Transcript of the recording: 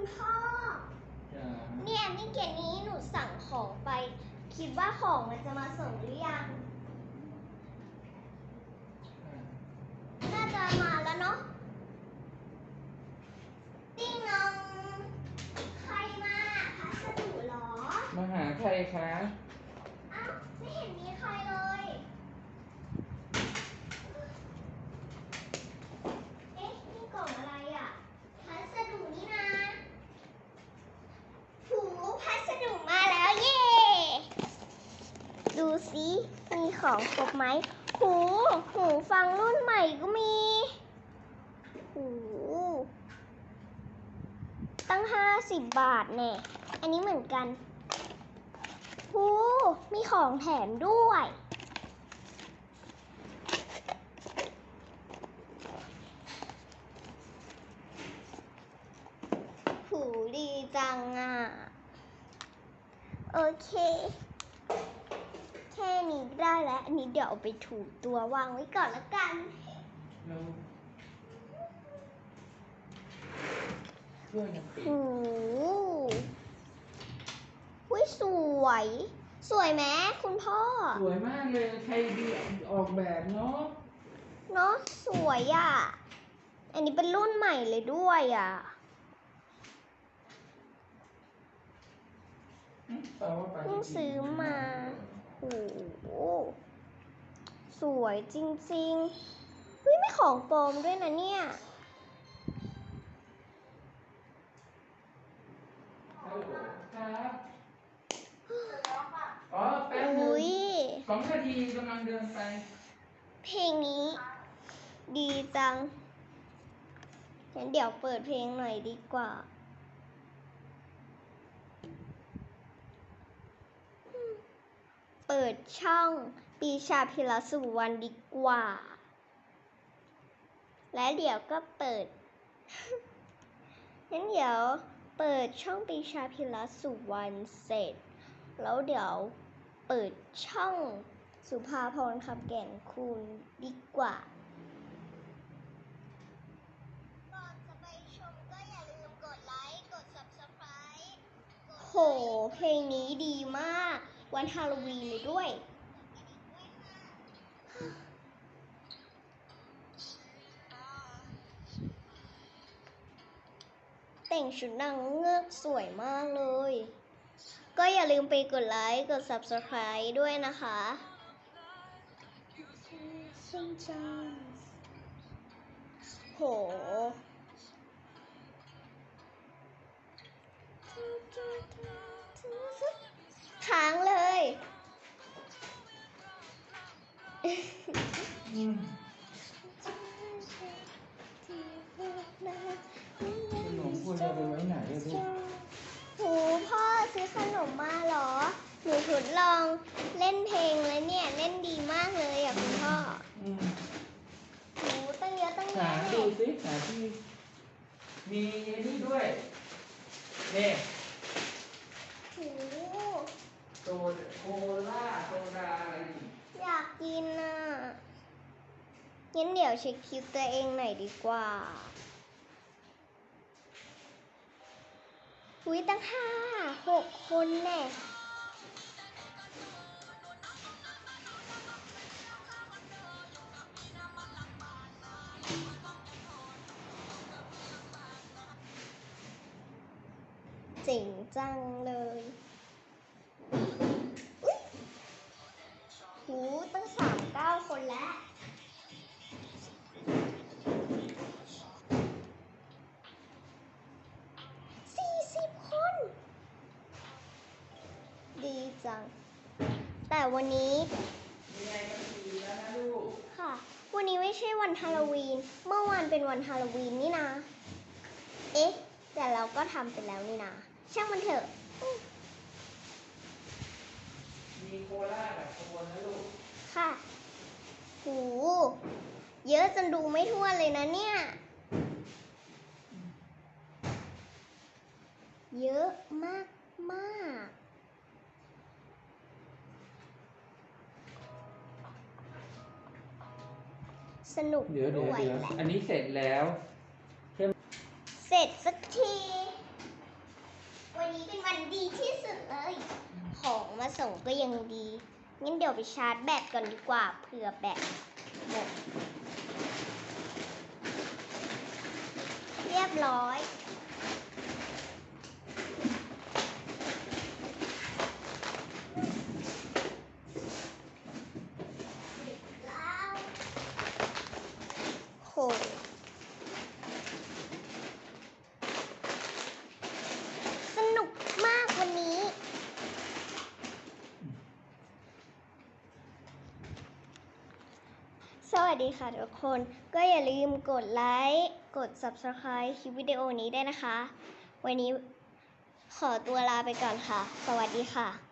คุณพ่อ จ้าเนี่ยนี่เกดนี้หนูสั่งของไป คิดว่าของมันจะมาส่งหรือยัง น่าจะมาแล้วเนาะติ้งนอง ใครมาพัสดุเหรอ มาหาใครคะ เอ้าไม่เห็นมีใครเลย เอ๊ะ นี่กล่องอะไรอะ พัสดุนี่นะหูพัสดุมาแล้วเยู่สิมีของครบไหม หู หูฟังรุ่นใหม่ก็มี หู ตั้งห้าสิบบาทแน่อันนี้เหมือนกัน หู มีของแถมด้วย หูดีจังอะ โอเค นี้ก็ได้แล้วอันนี้เดี๋ยวเอาไปถูตัววางไว้ก่อนละกันเราช่วยกันปิดหูวิสวย สวยไหมคุณพ่อ สวยมากเลยใครดีออกแบบเนาะเนาะสวยอะ อันนี้เป็นรุ่นใหม่เลยด้วยอะอืมแปลว่าไปเพิ่งซื้อมา โอ้โหสวยจริงๆเฮ้ยไม่ของปลอมด้วยนะเนี่ยฮัลโหลครับอ๋อแป๊บนึอุ้งยสองนาทีกำลังเดินไป เพลงนี้ ดีจัง งั้นเดี๋ยวเปิดเพลงหน่อยดีกว่า เปิดช่องปีชาพิรสุวรรณดีกว่า และเดี๋ยวก็เปิด งั้นเดี๋ยวเปิดช่องปีชาพิรสุวรรณเสร็จ แล้วเดี๋ยวเปิดช่องสุภาพรคำแก่นคุณดีกว่าก่อนจะไปชมก็อย่าลืมกดไลค์กด subscribe โหเพลงนี้ดีมาก วันฮาโลวีนเลยด้วย แต่งชุดนางเงือกสวยมากเลย ก็อย่าลืมไปกดไลค์ กด subscribe ด้วยนะคะโห ขนมควรจะไปไว้ไหนอะลูกโหพ่อซื้อขนมมาเหรอ หนูทดลองเล่นเพลงแล้วเนี่ย เล่นดีมากเลยอะคุณพ่ออืมโหตั้งเยอะตั้งหาแยะดูสิหาที่ มีไอ้นี่ด้วยนี่โหโซดโคล่าโซดาอะไรนี่ อยากกินอะ งั้นเดี๋ยวเช็คคิวตัวเองหน่อยดีกว่าอุ้ยตั้งห้าหกคนแน่เจ๋งจังเลยหูตั้งสามเก้าคนแล้ว จัง แต่วันนี้มีไงกันดีแล้วนะลูกค่ะ วันนี้ไม่ใช่วันฮาโลวีน เมื่อวานเป็นวันฮาโลวีนนี่นะ เอ๊ะ แต่เราก็ทำไปแล้วนี่นะ ช่างมันเถอะ มีโคล่าแบบโคนนะลูก ค่ะหูเยอะจนดูไม่ทั่วนเลยนะเนี่ย เยอะมากมาก สนุกเดี๋ยวเดี๋ยวด้วยเดี๋ยวแหละอันนี้เสร็จแล้วเสร็จสักที วันนี้เป็นวันดีที่สุดเลย ของมาส่งก็ยังดี งั้นเดี๋ยวไปชาร์จแบตก่อนดีกว่าเผื่อแบตหมด เรียบร้อย โห สนุกมากวันนี้ สวัส ดีค่ะทุกคน ก็อย่าลืมกดไลค์กด Subscribe คลิปวิดีโอนี้ได้นะคะ วันนี้ขอตัวลาไปก่อนค่ะ สวัสดีค่ะ